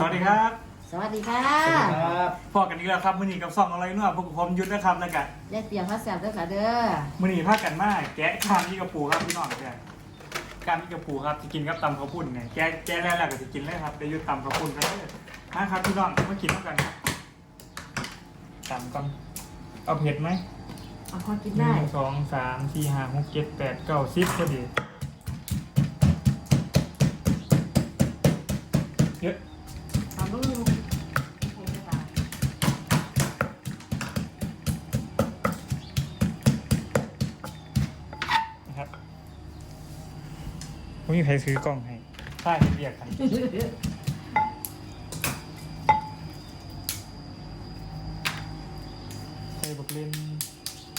สวัสดีครับสวัสดีค่ะครับพอกันอีกแล้วครับมือนีกับซองอะไรเนาะพวกผมยุทธนะครับแล้วกันยายเปียงข้าวแซ่บเด้อค่ะเด้อมือนีพากันมาแกะข้ามยี่กระปูครับพี่น้องแกะการยี่กระปูครับจะกินกับตำข้าวปุ้นเนี่ยแกะแกะแล้วแหละก็จะกินเลยครับเดี๋ยวยุทธตำข้าวปุ้นกันเลยนะครับพี่น้องมากินด้วยกันครับตำก่อนเอาเผ็ดไหมเอาพอกินหได้นึ่งสองสามสี่ห้าหกเจ็ดแปดเก้าสิบพอดี ผมมีใครซื้อกล้องให้ใช่เรียกกันใส่บักเล่น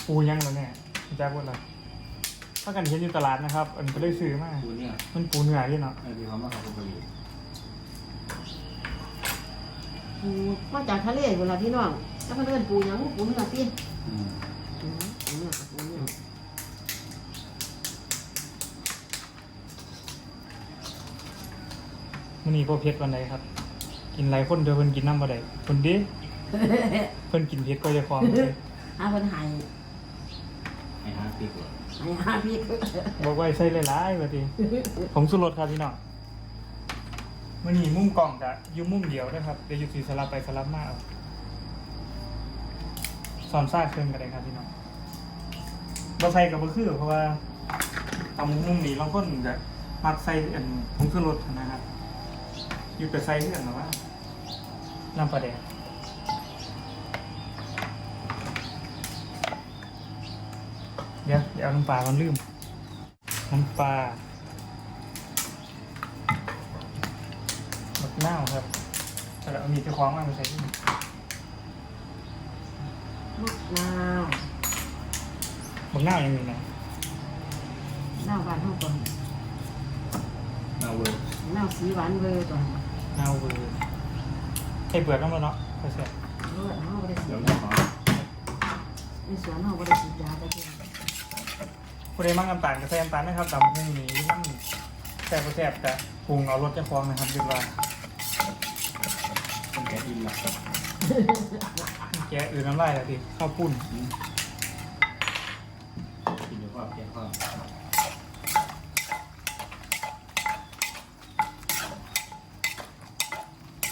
ปูยังแล้วเนี่ยแจ็คว่าอะไรถ้ากันเห็นอยู่ตลาดนะครับ อันก็เลยซื้อมาดูเนี่ยมันปูเนื้อที่เนาะไอ้ที่เขามาขับรถไปอยู่ปูมาจากทะเลเวลาพี่น้องถ้าเพื่อนปูหยังปูเนื้อตีอืมปูเนื้อปูเนื้อ มันนี่พอเผ็ดวันไหนครับ กินหลายคนเดียวเพิ่นกินน้ำบ่ได้คนเดีเพิ่นกินเผ็ดก็จะฟ้องเลยหาเพิ่นใหายไอ้ฮาร์ดปีกว่าให้หาพี่บอกไว้ใส่หลายๆว่าติผมสุรสครับพี่น้องมันนี่มุมกล่องกะอยู่มุมเดียวนะครับเดี๋ยวอยู่สีสลับไปสลับมาเอาสอนซ่าเครื่องกันเลยครับพี่น้องบ่ใส่กับบ่คือเพราะว่าตำมุมนี้เราคนจะมักใส่อันผงชูรสนะครับ อยู่แต่ใส่เรื่องหรอว่าน้ำปลาแดงเดี๋ยวเดี๋ยวเอาน้ำปลามันลืม น้ำปลาบักนาวครับแต่เอามีเจ้าของมามาใส่ที่นี่มะนาวบักนาวยังมีนะนาวหวานเท่าก่อนนาเวิร์นาวสีหวานเวอร์ก่อน นาวเวอร์ใส่เปลือกน้ำมันเนาะใส่เสร็จเลือดเฮาบ่ได้สีเดี๋ยวยาะขอในสวนเฮาบ่ได้สียาต่เพียงผู้ใดมั่งน้ำตาลก็ใส่น้ำตาลนะครับตำให้มีมันแซ่บบ่แซ่บแต่ปรุงเอารสเจ้าของนะครับดีกว่าแกอินละแกะอื่นน้ำลายแล้วดิข้าวปุ้นด้วยความแกะความ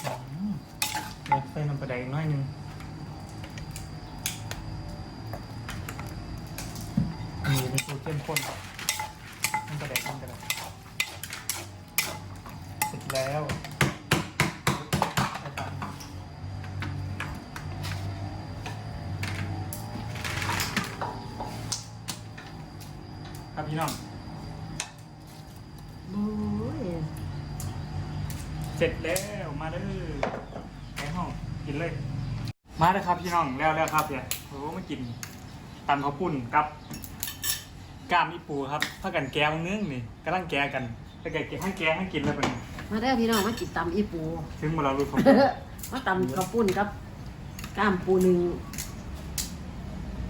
อืมเดี๋ยวใส่น้ำปลาแดงอีกหน้อยหนึงอัน นี้เป็นสูตรเข้มข้นน้ำปลาแดงข้นกระดาษเสร็จแล้วใส่ตามครับพี่น้อง โอ้ยเสร็จแล้วมาเลยแกงห้องกินเลย มาเลยครับพี่น้องแล้วแล้วครับเนี่ยโอ้มากินตำข้าวปุ้นกับ กล้ามอีปูครับถ้ากันแกงเนื้อนี่กำลังแกกันถ้าแกให้แกให้กินแล้วเป็นมาเด้อพี่น้องมากินตำอีปู ถึงมาเรารู้ผมมาตำกระปุ้นกับกล้ามปูหนึ่ง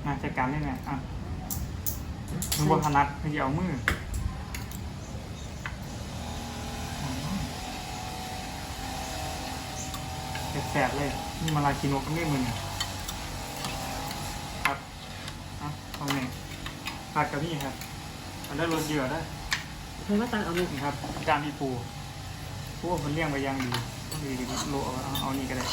มาจัดการได้ไงอะมันบนถนัดมันจะเอามือแสบๆเลยนี่มาลาคิโนก็ไม่มือนี่ครับอะตรงนี้ ผัดกับนี่ครับมันได้รสเยอะได้เคยมาตังเอาไหมนี่ครับจานมีปูพวกมันเลี้ยงไปอยังดีต้องดีดีโลเอาเอาเอานี่ก็ได้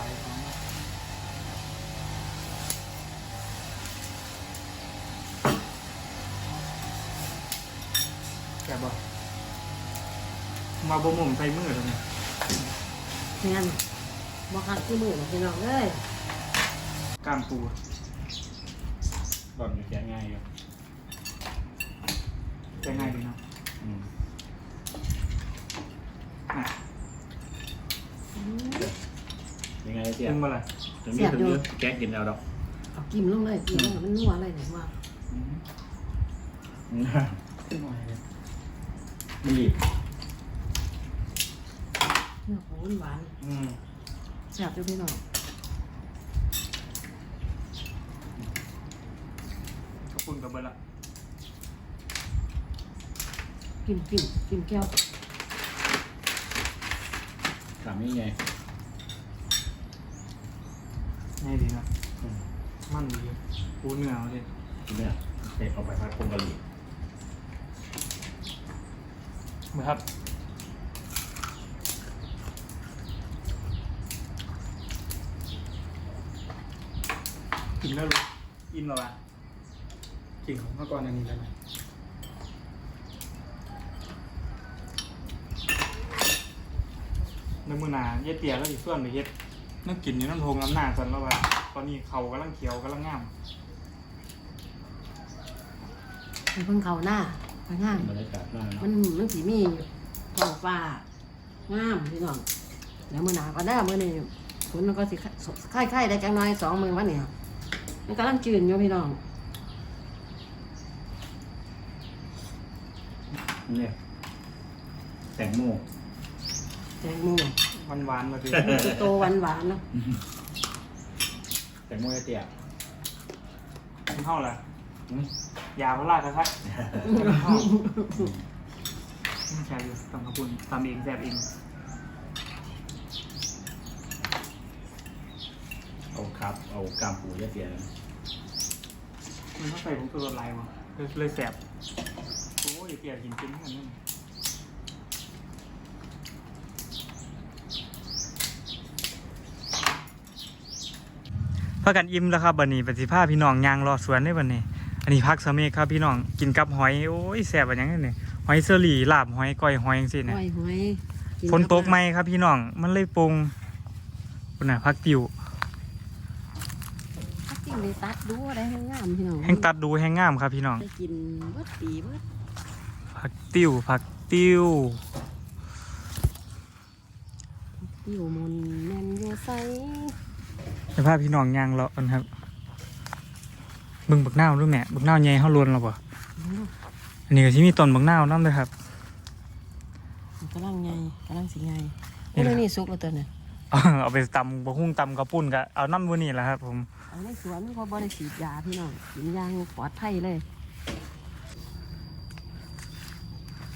ายของแกบอกมาบ่มุมใส่มือแล้วเนี่ยแม่นบ่คักที่มือหรอกพี่น้องเอ้ยกล้ามปูหล่อนอยู่แกะง่ายอยู่จะง่ายดีเนาะอืม อะ ยังไงเสียถึงเมื่อไหร่ถึงนี้ถึงนี้แก๊กกินเอาดอกเอากิมลงเลยกิมลงมันนัวอะไรเนี่ยว่ามันรีบเนื้อหมูหวานอืมแซ่บอยู่พี่น้องขอบคุณกับเบอร์ละกินกินกินแก้วถามนี่ไง ง่ายดีนะมันดีปูเนื้อเลยคุณเนี่ยเทเอาไปพักพงกะหรี่เหมือนครับกินแล้วรู้อินหรอวะกินของเมื่อก่อนอันนี้ได้ไหมในมือหนาเย็ดเตี๋ยแล้วอีกส่วนไปเฮ็ด นั่งกินอยู่น้ำโทงน้ำหนาสันแล้วว่า ตอนนี้เขากำลังเขียวกำลังงามมันเพิ่งเข้าหน้าไปงาม บรรยากาศมากมันเนาะมันสีมีท้องฟ้างามพี่น้องแล้วมือหนาก็ได้มือนี่ฝนมันก็สิไข่ไข่ได้จังน้อยสองมือวันเนี่ยมันกำลังจืดอยู่พี่น้องเนี่ยแตงโมแตงโม หวานๆมาดิจะโตหวานหวานๆเนาะแตงโมเตี้ยมันเท่าไหร่อืมยาพลาดทักๆเข้าแซ่บอยู่ตำขอบคุณตำเองแซ่บเองเอาครับ เอากามปูเตี้ยๆนะมันต้องใส่ผงชูรสลายวะเลยเลยแสบโอ้ยเกลียดกินจริงเหมือนกัน พากันอิ่มแล้วครับบันนี้ปฏิภาพี่น้องยางรอสวนได้บันนี้ อันนี้พักสะเมฆครับพี่น้องกินกับหอยโอ้ยแสบอันยังไงเนี่ยหอยเซอรี่ลาบหอยก้อยหอยจังซี่หเนี่ยอยหอยกิฝนตกไหมครับพี่น้องมันเลยปรุงคุณน่ะพักติวถ้ากินในตัดดูอะไรให้งามพี่น้องแห้งตัดดูแห้งงามครับพี่น้องได้กินเบิดปีเบิดผักติ้วผักติ้วติวมนแมนโยไซ จะพาพี่น้องย่างเลาะกันครับเบึงบักนาวด้วยแม่บักนาวใหญ่เฮาลวนแล้วบ่อันนี้ก็สิมีต้นบักนาวนำด้วยครับกำลังไงกำลังสิไงนี่โอ้นะยนี่สุกแล้วตัวเนี่ยเอาไปตำบะฮุ่งตำกระปุ่นก็เอาน้ำวันนี้แหละครับ ผมเอาในสวนเขาบริสีดยาพี่น้องกินอยางปลอดภัยเลย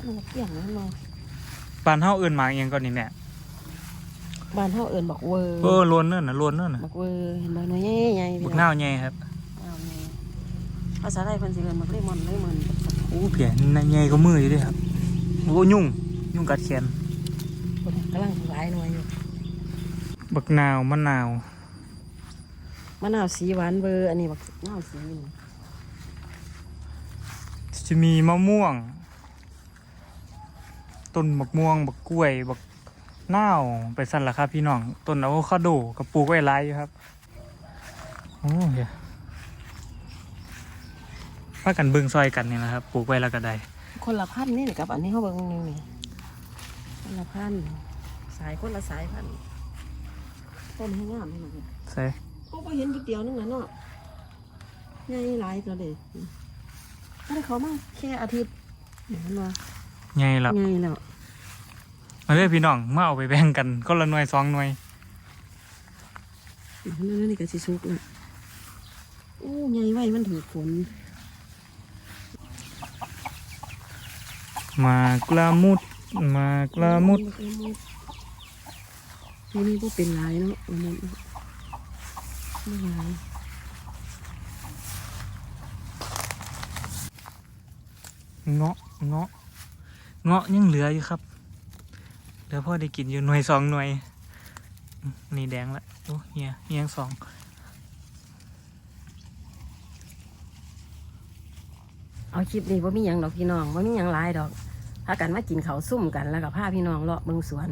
มันเกี่ยงแล้วเนาะบ้านเฮาเอิ้นหมากอิหยังก่อนนี่แม่ บ้านเฮาเอิ้นบักเวอร์เออลวนเนั่นน่ะลวนเนั่นน่ะบักเวอร์เห็นบ่น้อยใหญ่ๆพี่บักน้นาองวใหญ่ครับเอาไงภาษาไทยเพิ่นสิเอิ้นบักเลมอนเลมอนโอ้เพียนใหญ่ก็มืออยู่เด้ครับโอ้ยุ่งยุ่งกัดแขนคนกำลังหลายหน่วยอยู่บักนาวมะนาวมะนาวสีหวานเบอร์อันนี้บักนาวสีนี่จะมีมะม่วงต้นบักม่วงบักกล้วยบัก นาวไปสั่นละครับพี่น้องต้นอะโวคาโดกับปลูกไว้หลายอยู่ครับโอ้เหี้ยพากันเบิ่งซอยกันนี่นะครับปลูกไว้แล้วก็ได้คนละพันธุ์นี่กับอันนี้เฮาเบิ่งนี่นี่คนละพันธุ์สายคนละสายพันธุ์ต้นให้งามพี่น้องใส่โอ้ก็เห็นทีเดียวนึงนะเนาะใหญ่หลายตัวเลยถ้าเขามาแค่อาทิตย์เห็นว่าไงล่ะใหญ่แล้ว มาเลยพี่น้องมาเอาไปแบ่งกันก็ละหน่วยสองหน่วยนั่นนี่ก็สิสุกแล้วโอ้ใหญ่ไว้มันถือฝนมากละมุดมากละมุดตัวนี้ก็เป็นลายเนาะอันนั้นไม่ลายเงาะเงาะเงาะยังเหลืออยู่ครับ เหลือพ่อได้กินอยู่หน่วยสองหน่วยอืมนี่แดงละโอ้เฮียเฮียงสองเอาคลิปนี้ว่ามีหยังดอกพี่น้องว่ามีหยังหลายดอกพากันมากินเขาวซุ่มกันแล้วก็พาพี่น้องเลาะเบิ่งสวน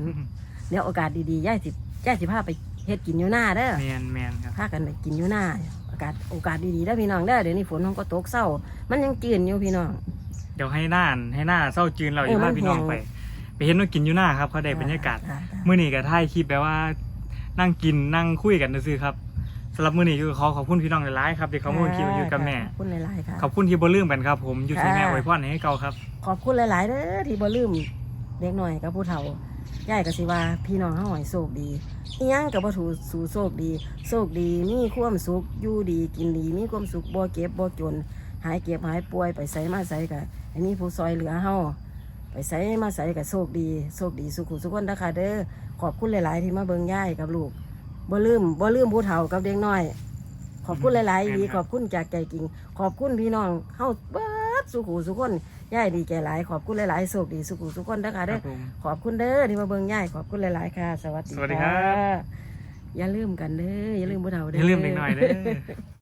เดี๋ยวโอกาสดีๆย่ายสิย่ายสิพาไปเฮ็ดกินอยู่หน้าเด้อแมนแมนครับพากันไปกินอยู่หน้าโอกาสโอกาสดีๆเด้อพี่น้องเด้อเดี๋ยวนี้ฝนมันก็ตกเศร้า มันยังจืนอยู่พี่น้อง เดี๋ยวให้หน้าให้หน้าเศร้าจืนเราเอออยู่พามันพี่น้องแห้งไป ไปเห็นว่ากินอยู่หน้าครับเขาได้บรรยากาศได้เมื่อนี้ก็ถ่ายคลิปแบบว่า นั่งกินนั่งคุยกันซื่อๆครับสำหรับมื้อนี้คือขอขอบคุณพี่น้องหลายๆครับที่เขามาคิวอยู่กับแม่ขอบคุณหลายๆค่ะขอบคุณที่บ่ลืมกันครับ ผมอยู่ที่แม่ค่ะไว้พรให้เก่าครับ ขอบคุณหลายๆเด้อที่บ่ลืมเด็กหน่อยกับผู้เฒ่าย่ายก็สิว่าพี่น้องเฮาให้โชคดีอีหยังก็บ่ถูกสู่โชคดีโชคดีมีความสุขอยู่ดีกินดีมีความสุขบ่เก็บบ่จนหายเก็บหายป่วยไปไสมาไสก็ให้มีผู้ซอยเหลือเฮา ไปไสมาไสก็โชคดีโชคดีสุขุสุขคนนะคะเด้อขอบคุณหลาย ๆ ที่มาเบิ่งย่ายกับลูกบ่ลืมบ่ลืมผู้เฒ่ากับเด็กน้อย ขอบคุณหลายๆดีแม่นครับขอบคุณจากใจจริง ขอบคุณพี่น้องเฮาเบิดสุขุสุขคนย่ายดีใจหลาย ขอบคุณหลาย ๆ โชคดีสุขุสุขคนนะคะคเด้รัอบผมขอบคุณเด้อที่มาเบิ่งย่ายขอบคุณหลาย ๆ ค่ะ สวัสดีสวัสดีครับะอย่าลืมกันเด้ออย่าลืมผู้เฒ่าอเด้อย่าลืมเด็กหน่อยเด้อ